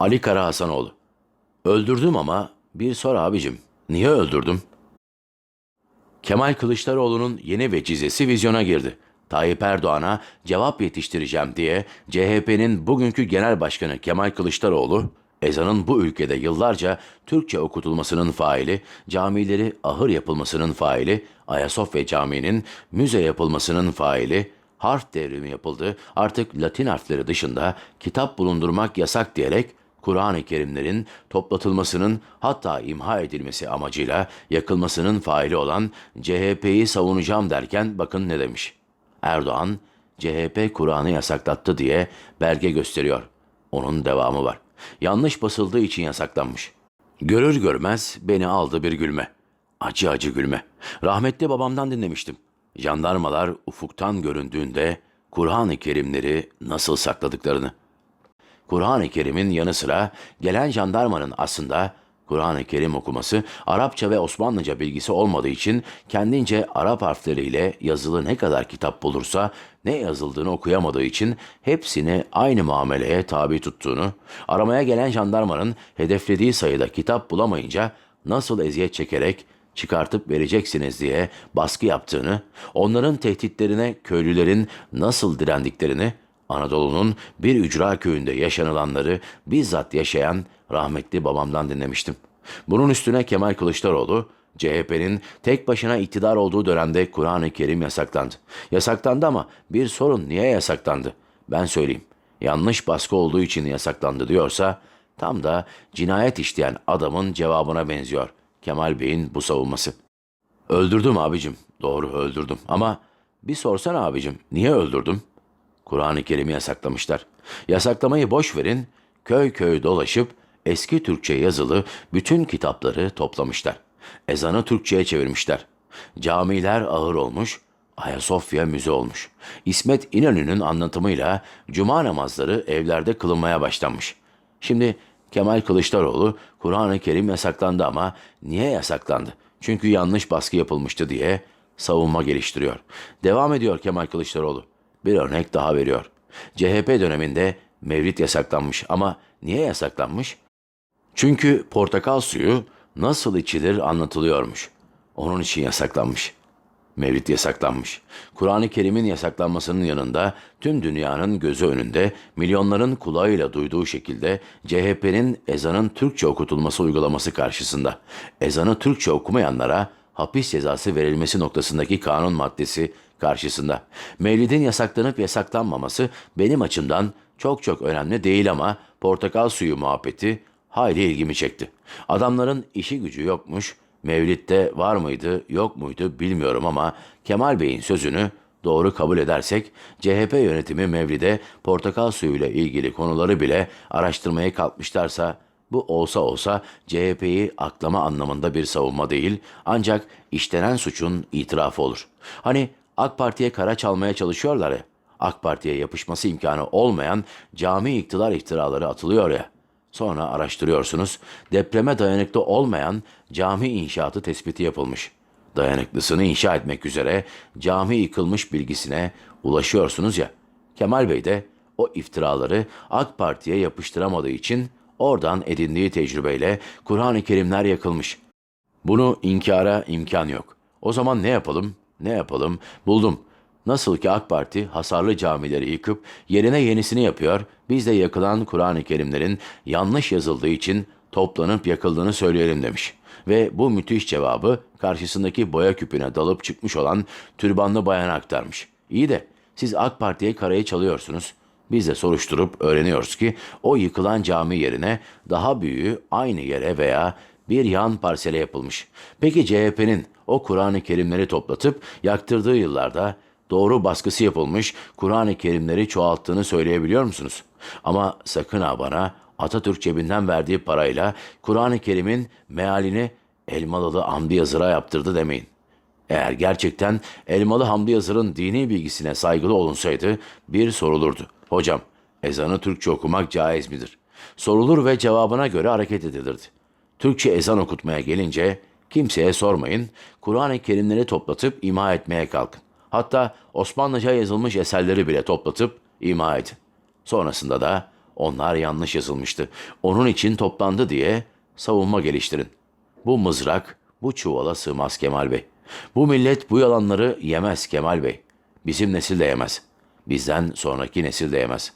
Ali Kara Hasanoğlu. Öldürdüm ama bir sor abicim. Niye öldürdüm? Kemal Kılıçdaroğlu'nun yeni vecizesi vizyona girdi. Tayyip Erdoğan'a cevap yetiştireceğim diye CHP'nin bugünkü genel başkanı Kemal Kılıçdaroğlu, ezanın bu ülkede yıllarca Türkçe okutulmasının faili, camileri ahır yapılmasının faili, Ayasofya Camii'nin müze yapılmasının faili, harf devrimi yapıldı, artık Latin harfleri dışında kitap bulundurmak yasak diyerek Kur'an-ı Kerimlerin toplatılmasının hatta imha edilmesi amacıyla yakılmasının faili olan CHP'yi savunacağım derken bakın ne demiş. Erdoğan, CHP Kur'an'ı yasaklattı diye belge gösteriyor. Onun devamı var. Yanlış basıldığı için yasaklanmış. Görür görmez beni aldı bir gülme. Acı acı gülme. Rahmetli babamdan dinlemiştim. Jandarmalar ufuktan göründüğünde Kur'an-ı Kerimleri nasıl sakladıklarını. Kur'an-ı Kerim'in yanı sıra gelen jandarmanın aslında Kur'an-ı Kerim okuması Arapça ve Osmanlıca bilgisi olmadığı için kendince Arap harfleriyle yazılı ne kadar kitap bulursa ne yazıldığını okuyamadığı için hepsini aynı muameleye tabi tuttuğunu, aramaya gelen jandarmanın hedeflediği sayıda kitap bulamayınca nasıl eziyet çekerek çıkartıp vereceksiniz diye baskı yaptığını, onların tehditlerine köylülerin nasıl direndiklerini, Anadolu'nun bir ücra köyünde yaşanılanları bizzat yaşayan rahmetli babamdan dinlemiştim. Bunun üstüne Kemal Kılıçdaroğlu, CHP'nin tek başına iktidar olduğu dönemde Kur'an-ı Kerim yasaklandı. Yasaklandı ama bir sorun niye yasaklandı? Ben söyleyeyim. Yanlış baskı olduğu için yasaklandı diyorsa tam da cinayet işleyen adamın cevabına benziyor Kemal Bey'in bu savunması. Öldürdüm abicim. Doğru öldürdüm ama bir sorsana abicim niye öldürdüm? Kur'an-ı Kerim'i yasaklamışlar. Yasaklamayı boş verin, köy köy dolaşıp eski Türkçe yazılı bütün kitapları toplamışlar. Ezanı Türkçe'ye çevirmişler. Camiler ağır olmuş, Ayasofya müze olmuş. İsmet İnönü'nün anlatımıyla cuma namazları evlerde kılınmaya başlanmış. Şimdi Kemal Kılıçdaroğlu Kur'an-ı Kerim yasaklandı ama niye yasaklandı? Çünkü yanlış baskı yapılmıştı diye savunma geliştiriyor. Devam ediyor Kemal Kılıçdaroğlu. Bir örnek daha veriyor. CHP döneminde mevlid yasaklanmış ama niye yasaklanmış? Çünkü portakal suyu nasıl içilir anlatılıyormuş. Onun için yasaklanmış. Mevlid yasaklanmış. Kur'an-ı Kerim'in yasaklanmasının yanında tüm dünyanın gözü önünde milyonların kulağıyla duyduğu şekilde CHP'nin ezanın Türkçe okutulması uygulaması karşısında ezanı Türkçe okumayanlara hapis cezası verilmesi noktasındaki kanun maddesi karşısında. Mevlidin yasaklanıp yasaklanmaması benim açımdan çok çok önemli değil ama portakal suyu muhabbeti hayli ilgimi çekti. Adamların işi gücü yokmuş, Mevlid'de var mıydı, yok muydu bilmiyorum ama Kemal Bey'in sözünü doğru kabul edersek CHP yönetimi Mevlid'e portakal suyuyla ilgili konuları bile araştırmaya kalkmışlarsa bu olsa olsa CHP'yi aklama anlamında bir savunma değil ancak işlenen suçun itirafı olur. Hani AK Parti'ye kara çalmaya çalışıyorlar ya. AK Parti'ye yapışması imkanı olmayan cami iktidar iftiraları atılıyor ya. Sonra araştırıyorsunuz. Depreme dayanıklı olmayan cami inşaatı tespiti yapılmış. Dayanıklısını inşa etmek üzere cami yıkılmış bilgisine ulaşıyorsunuz ya. Kemal Bey de o iftiraları AK Parti'ye yapıştıramadığı için oradan edindiği tecrübeyle Kur'an-ı Kerimler yakılmış. Bunu inkara imkan yok. O zaman ne yapalım? Ne yapalım? Buldum. Nasıl ki AK Parti hasarlı camileri yıkıp yerine yenisini yapıyor, biz de yakılan Kur'an-ı Kerimlerin yanlış yazıldığı için toplanıp yakıldığını söyleyelim demiş. Ve bu müthiş cevabı karşısındaki boya küpüne dalıp çıkmış olan türbanlı bayana aktarmış. İyi de siz AK Parti'ye karayı çalıyorsunuz. Biz de soruşturup öğreniyoruz ki o yıkılan cami yerine daha büyüğü aynı yere veya bir yan parsele yapılmış. Peki CHP'nin o Kur'an-ı Kerimleri toplatıp yaktırdığı yıllarda doğru baskısı yapılmış Kur'an-ı Kerimleri çoğalttığını söyleyebiliyor musunuz? Ama sakın ha bana Atatürk cebinden verdiği parayla Kur'an-ı Kerim'in mealini Elmalılı Hamdi Yazır'a yaptırdı demeyin. Eğer gerçekten Elmalı Hamdi Yazır'ın dini bilgisine saygılı olunsaydı bir sorulurdu. Hocam, ezanı Türkçe okumak caiz midir? Sorulur ve cevabına göre hareket edilirdi. Türkçe ezan okutmaya gelince kimseye sormayın, Kur'an-ı Kerimleri toplatıp ima etmeye kalkın. Hatta Osmanlıca yazılmış eserleri bile toplatıp ima edin. Sonrasında da Onlar yanlış yazılmıştı. Onun için toplandı diye savunma geliştirin. Bu mızrak bu çuvala sığmaz Kemal Bey. Bu millet bu yalanları yemez Kemal Bey. Bizim nesil de yemez. Bizden sonraki nesil de yemez.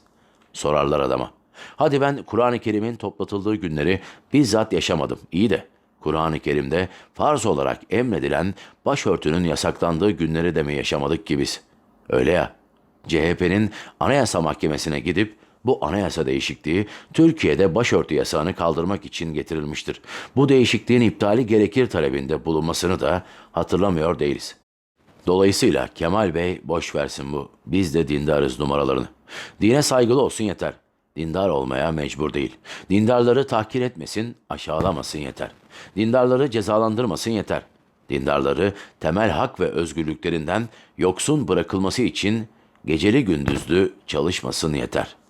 Sorarlar adama. Hadi ben Kur'an-ı Kerim'in toplatıldığı günleri bizzat yaşamadım. İyi de Kur'an-ı Kerim'de farz olarak emredilen başörtünün yasaklandığı günleri de mi yaşamadık ki biz? Öyle ya. CHP'nin Anayasa Mahkemesi'ne gidip bu anayasa değişikliği Türkiye'de başörtü yasağını kaldırmak için getirilmiştir. Bu değişikliğin iptali gerekir talebinde bulunmasını da hatırlamıyor değiliz. Dolayısıyla Kemal Bey boş versin bu. Biz de dindarız numaralarını. Dine saygılı olsun yeter. Dindar olmaya mecbur değil. Dindarları tahkir etmesin, aşağılamasın yeter. Dindarları cezalandırmasın yeter. Dindarları temel hak ve özgürlüklerinden yoksun bırakılması için geceli gündüzlü çalışmasın yeter.''